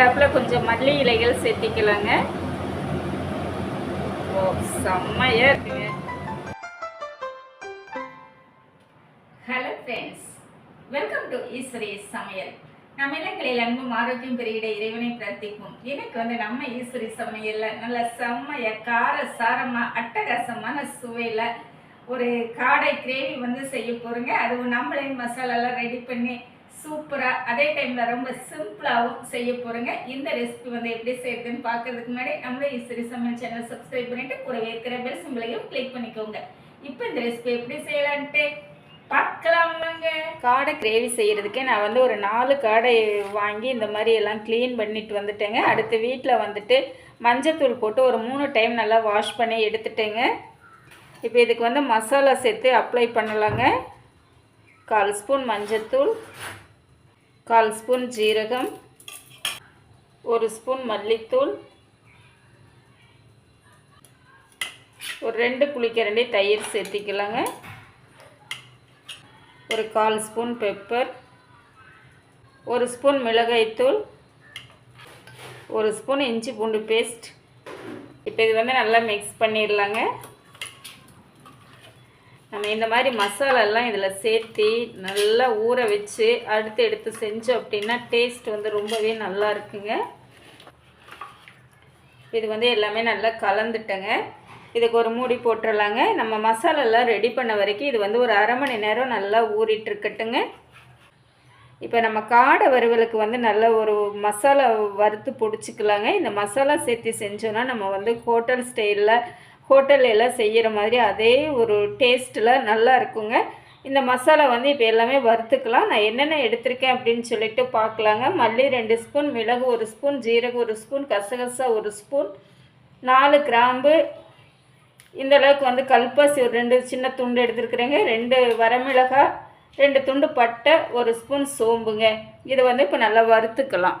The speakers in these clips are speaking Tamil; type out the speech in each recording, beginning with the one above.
மேலாப்பில் கொஞ்சம் மல்லி இலைகள் சேர்த்திக்கலாங்க. ஓ செம்மையாக இருக்குங்க. Hello friends welcome to Eswari Samayal நம்ம இலங்கையில் அன்பும் ஆரோக்கியம் பெருகிட இறைவனை பிரார்த்திக்கும் எனக்கு வந்து நம்ம ஈஸ்வரி சமையலில் நல்ல செம்மைய கார சாரமாக அட்டகாசமான சுவையில் ஒரு காடை கிரேவி வந்து செய்ய போகிறோங்க அதுவும் நம்மளே மசாலாலாம் ரெடி பண்ணி சூப்பராக அதே டைமில் ரொம்ப சிம்பிளாகவும் செய்ய போகிறோங்க இந்த ரெசிபி வந்து எப்படி செய்யுதுன்னு பார்க்கறதுக்கு முன்னாடி நம்மளே ஈஸ்வரி சமையல் சேனல் சப்ஸ்கிரைப் பண்ணிட்டு கூடவே இருக்கிற பெல் சிம்பிளையும் கிளிக் பண்ணிக்கோங்க. இப்போ இந்த ரெசிபி எப்படி செய்யலான்ட்டு பார்க்கலாமாங்க காடை கிரேவி செய்கிறதுக்கு நான் வந்து ஒரு நாலு காடை வாங்கி இந்த மாதிரி எல்லாம் க்ளீன் பண்ணிட்டு வந்துட்டேங்க. அடுத்து வீட்டில் வந்துட்டு மஞ்சத்தூள் போட்டு ஒரு மூணு டைம் நல்லா வாஷ் பண்ணி எடுத்துட்டேங்க. இப்போ இதுக்கு வந்து மசாலா சேர்த்து அப்ளை பண்ணலாங்க. கால் ஸ்பூன் மஞ்சத்தூள் கால் ஸ்பூன் ஜீரகம் ஒரு ஸ்பூன் மல்லித்தூள் ஒரு ரெண்டு புளிக்கரண்டி தயிர் சேர்த்திக்கலாங்க. ஒரு கால் ஸ்பூன் பெப்பர் ஒரு ஸ்பூன் மிளகாய்த்தூள் ஒரு ஸ்பூன் இஞ்சி பூண்டு பேஸ்ட். இப்போ இது வந்து நல்லா மிக்ஸ் பண்ணிடலாங்க. நம்ம இந்த மாதிரி மசாலாலாம் இதில் சேர்த்து நல்லா ஊற வச்சு அடுத்து எடுத்து செஞ்சோம் அப்படின்னா டேஸ்ட் வந்து ரொம்பவே நல்லா இருக்குங்க. இது வந்து எல்லாமே நல்லா கலந்துட்டேங்க. இதுக்கு ஒரு மூடி போட்டுடலாங்க நம்ம மசாலாலாம் ரெடி பண்ண வரைக்கும் இது வந்து ஒரு அரை மணி நேரம் நல்லா ஊறிட்டு இருக்கட்டுங்க இப்போ நம்ம காடை வறுவலுக்கு வந்து நல்ல ஒரு மசாலா வறுத்து பிடிச்சிக்கலாங்க. இந்த மசாலா சேர்த்து செஞ்சோன்னா நம்ம வந்து ஹோட்டல் ஸ்டைலில் ஹோட்டல்ல எல்லாம் செய்கிற மாதிரி அதே ஒரு டேஸ்ட்டில் நல்லா இருக்குங்க. இந்த மசாலா வந்து இப்போ எல்லாமே வறுத்துக்கலாம். நான் என்னென்ன எடுத்திருக்கேன் அப்படின்னு சொல்லிட்டு பார்க்கலாங்க மல்லி ரெண்டு ஸ்பூன் மிளகு ஒரு ஸ்பூன் ஜீரகம் ஒரு ஸ்பூன் கசகசா ஒரு ஸ்பூன் நாலு கிராம்பு. இந்த அளவுக்கு வந்து கல்பாசி ஒரு ரெண்டு சின்ன துண்டு எடுத்துருக்குறேங்க. ரெண்டு வரமிளகாய் ரெண்டு துண்டு பட்டை ஒரு ஸ்பூன் சோம்புங்க. இதை வந்து இப்போ நல்லா வறுத்துக்கலாம்.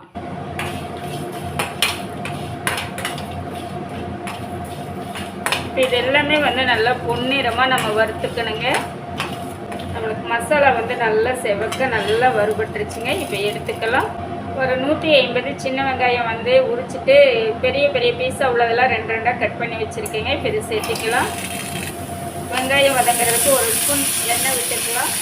இப்போ இது எல்லாமே வந்து நல்லா பொன்னிறமாக நம்ம வறுத்துக்கணுங்க. நம்மளுக்கு மசாலா வந்து நல்லா செவக்க நல்லா வறுபட்டுருச்சுங்க. இப்போ எடுத்துக்கலாம். ஒரு நூற்றி ஐம்பது சின்ன வெங்காயம் வந்து உரிச்சிட்டு பெரிய பெரிய பீஸாக உள்ளதெல்லாம் ரெண்டு ரெண்டாக கட் பண்ணி வச்சுருக்கேங்க. இப்போ இது சேர்த்துக்கலாம். வெங்காயம் வதங்குறதுக்கு ஒரு ஸ்பூன் எண்ணெய் விட்டுக்கலாம்.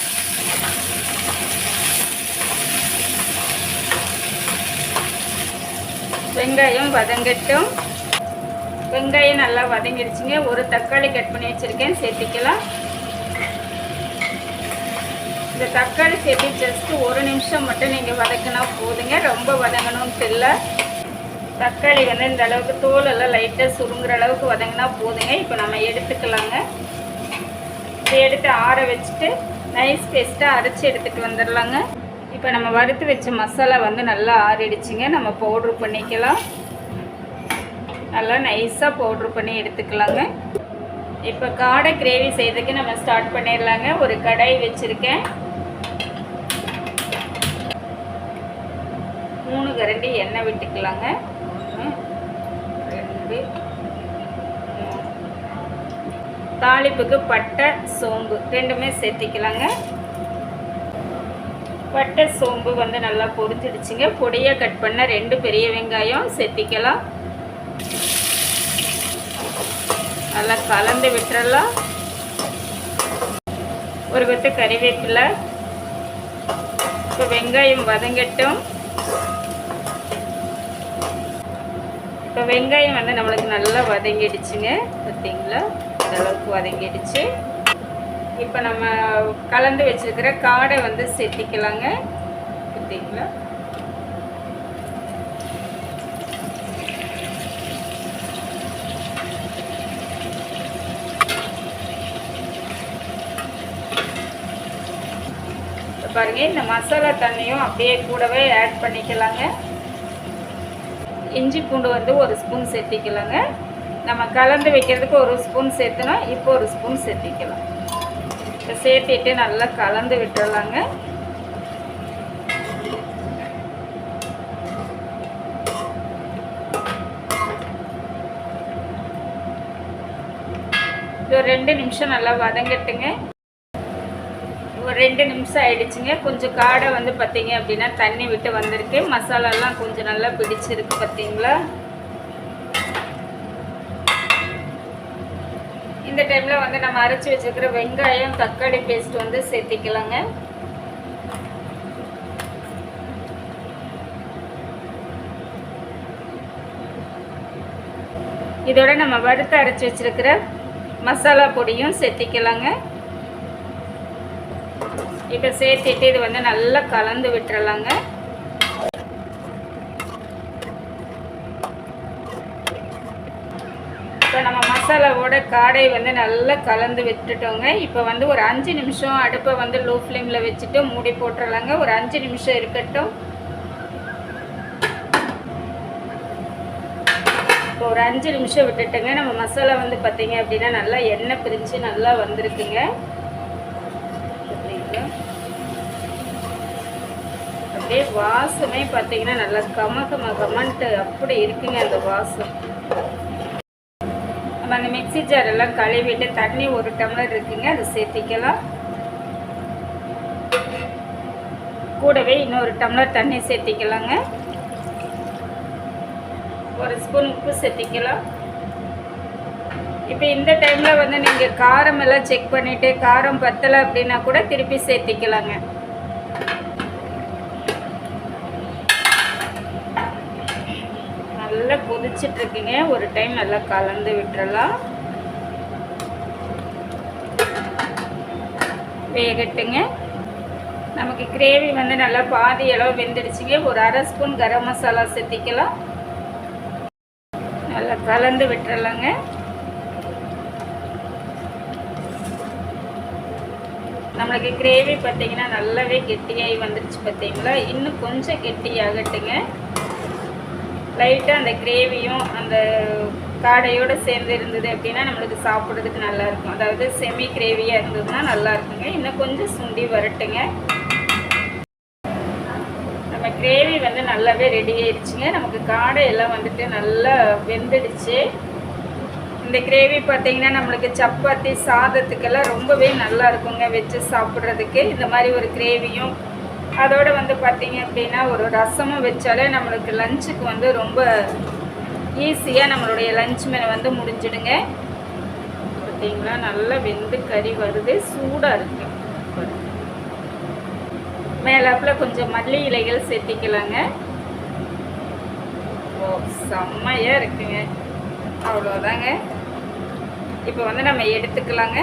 வெங்காயம் வதங்கட்டும். வெங்காயம் நல்லா வதங்கிடுச்சுங்க ஒரு தக்காளி கட் பண்ணி வச்சுருக்கேன். சேர்த்திக்கலாம். இந்த தக்காளி சேர்த்து ஜஸ்ட்டு ஒரு நிமிஷம் மட்டும் நீங்கள் வதக்கினா போதுங்க. ரொம்ப வதங்கணும்னு தெரியல. தக்காளி வந்து இந்த அளவுக்கு தோலெல்லாம் லைட்டாக சுருங்குற அளவுக்கு வதங்கினா போதுங்க. இப்போ நம்ம எடுத்துக்கலாங்க. இதை எடுத்து ஆற வச்சுட்டு நைஸ் பேஸ்ட்டாக அரைச்சி எடுத்துகிட்டு வந்துடலாங்க. இப்போ நம்ம வறுத்து வச்ச மசாலா வந்து நல்லா ஆறிடுச்சுங்க. நம்ம பவுட்ரு பண்ணிக்கலாம். நல்லா நைஸாக பவுட்ரு பண்ணி எடுத்துக்கலாங்க. இப்போ காடை கிரேவி செய்யறதுக்கு நம்ம ஸ்டார்ட் பண்ணிடலாங்க. ஒரு கடாய் வச்சுருக்கேன். மூணு கரண்டி எண்ணெய் விட்டுக்கலாங்க. ரெண்டு. தாளிப்புக்கு பட்டை சோம்பு ரெண்டுமே சேர்த்திக்கலாங்க. பட்டை சோம்பு வந்து நல்லா பொரிஞ்சிடுச்சுங்க. பொடியாக கட் பண்ண ரெண்டு பெரிய வெங்காயம் சேர்த்திக்கலாம். நல்லா கலந்து விட்டுறலாம். ஒரு கொத்து கறிவேப்பிலை. இப்போ வெங்காயம் வதங்கட்டும். இப்போ வெங்காயம் வந்து நம்மளுக்கு நல்லா வதங்கிடுச்சுங்க. பார்த்தீங்களா அளவுக்கு வதங்கிடுச்சு. இப்போ நம்ம கலந்து வச்சுருக்கிற காடை வந்து சேர்த்திக்கலாங்க. பார்த்தீங்களா இப்ப பாருங்க. இந்த மசாலா தண்ணியும் அப்படியே கூடவே ஆட் பண்ணிக்கலாங்க. இஞ்சி பூண்டு வந்து ஒரு ஸ்பூன் சேர்த்திக்கலாங்க. நம்ம கலந்து வைக்கிறதுக்கு ஒரு ஸ்பூன் சேர்த்தணும். இப்போ ஒரு ஸ்பூன் சேர்த்திக்கலாம். இப்போ சேர்த்திட்டு நல்லா கலந்து விட்டுறலாங்க இது ஒரு ரெண்டு நிமிஷம் நல்லா வதங்கட்டுங்க. ஒரு ரெண்டு நிமிஷம் ஆயிடுச்சுங்க. கொஞ்சம் காடை வந்து பார்த்தீங்க அப்படின்னா தண்ணி விட்டு வந்திருக்கு. மசாலாலாம் கொஞ்சம் நல்லா பிடிச்சிருக்கு பார்த்தீங்களா இந்த டைமில் வந்து நம்ம அரைச்சி வச்சுருக்கிற வெங்காயம் தக்காளி பேஸ்ட் வந்து சேர்த்திக்கலாங்க. இதோட நம்ம வறுத்து அரைச்சி வச்சிருக்கிற மசாலா பொடியும் சேர்த்திக்கலாங்க. இப்போ சேர்த்துட்டு இது வந்து நல்லா கலந்து விட்டுறலாங்க. இப்போ நம்ம மசாலாவோட காடை வந்து நல்லா கலந்து விட்டுட்டோங்க. இப்போ வந்து ஒரு அஞ்சு நிமிஷம் அடுப்பை வந்து லோ ஃப்ளேமில் வச்சுட்டு மூடி போட்டுடலாங்க ஒரு அஞ்சு நிமிஷம் இருக்கட்டும். இப்போ ஒரு அஞ்சு நிமிஷம் விட்டுட்டுங்க. நம்ம மசாலா வந்து பார்த்தீங்க அப்படின்னா நல்லா எண்ணெய் பிரிஞ்சு நல்லா வந்திருக்குங்க. பார்த்தீங்களா? அப்படியே வாசமே பார்த்தீங்கன்னா நல்லா கம கம கமன்ட்டு அப்படி இருக்குங்க அந்த வாசம். நம்ம அந்த மிக்ஸி ஜார் எல்லாம் கழுவிட்டு தண்ணி ஒரு டம்ளர் இருக்குங்க அதை சேர்த்திக்கலாம். கூடவே இன்னொரு டம்ளர் தண்ணி சேர்த்திக்கலாங்க. ஒரு ஸ்பூன் உப்பு சேர்த்திக்கலாம். இப்போ இந்த டைமில் வந்து நீங்கள் காரம் எல்லாம் செக் பண்ணிவிட்டு காரம் பத்தலை அப்படின்னா கூட திருப்பி சேர்த்திக்கலாங்க. நல்லா குதிச்சிட்டுருக்குங்க ஒரு டைம் நல்லா கலந்து விட்டுறலாம். வேகட்டுங்க. நமக்கு கிரேவி வந்து நல்லா பாதி அளவு வெந்துடுச்சுங்க. ஒரு அரை ஸ்பூன் கரம் மசாலா சேர்த்திக்கலாம். நல்லா கலந்து விட்டுறலாங்க. நம்மளுக்கு கிரேவி பார்த்தீங்கன்னா நல்லாவே கெட்டியாகி வந்துடுச்சு பார்த்தீங்களா? இன்னும் கொஞ்சம் கெட்டியாகட்டுங்க. லைட்டாக அந்த கிரேவியும் அந்த காடையோடு சேர்ந்து இருந்தது அப்படின்னா நம்மளுக்கு சாப்பிட்றதுக்கு நல்லாயிருக்கும் அதாவது செமி கிரேவியாக இருந்ததுன்னா நல்லாயிருக்குங்க இன்னும் கொஞ்சம் சுண்டி வரட்டுங்க. நம்ம கிரேவி வந்து நல்லாவே ரெடி ஆயிடுச்சுங்க நமக்கு காடை எல்லாம் வந்துட்டு நல்லா வெந்துடுச்சு. இந்த கிரேவி பார்த்தீங்கன்னா நம்மளுக்கு சப்பாத்தி சாதத்துக்கெல்லாம் ரொம்பவே நல்லா இருக்குங்க வச்சு சாப்பிட்றதுக்கு. இந்த மாதிரி ஒரு கிரேவியும். அதோடு வந்து பார்த்தீங்க அப்படின்னா ஒரு ரசமும் வச்சாலே நம்மளுக்கு லஞ்சுக்கு வந்து ரொம்ப ஈஸியாக நம்மளுடைய லஞ்ச் மேலே வந்து முடிஞ்சிடுங்க. பார்த்தீங்களா? நல்லா வெந்து கறி வருது. சூடாக இருக்கு. மேலாப்பில் கொஞ்சம் மல்லி இலைகள் சேர்த்திக்கலாங்க. ஓ செம்மையாக இருக்குங்க. அவ்வளோதாங்க இப்போ வந்து நம்ம எடுத்துக்கலாங்க.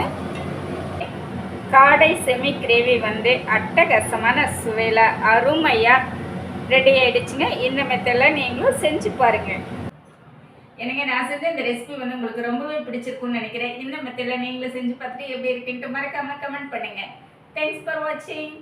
காடை செமி கிரேவி வந்து அட்டகாசமான சுவையில் அருமையாக ரெடி ஆகிடுச்சுங்க இந்த மெத்தடில் நீங்களும் செஞ்சு பாருங்கள் எனக்கு நான் செஞ்ச இந்த ரெசிபி வந்து உங்களுக்கு ரொம்பவே பிடிச்சிருக்குன்னு நினைக்கிறேன். இந்த மெத்தடில் நீங்களும் செஞ்சு பார்த்துட்டு எப்படி இருக்குன்ட்டு மறக்காமல் கமெண்ட் பண்ணுங்கள் தேங்க்ஸ் ஃபார் வாட்சிங்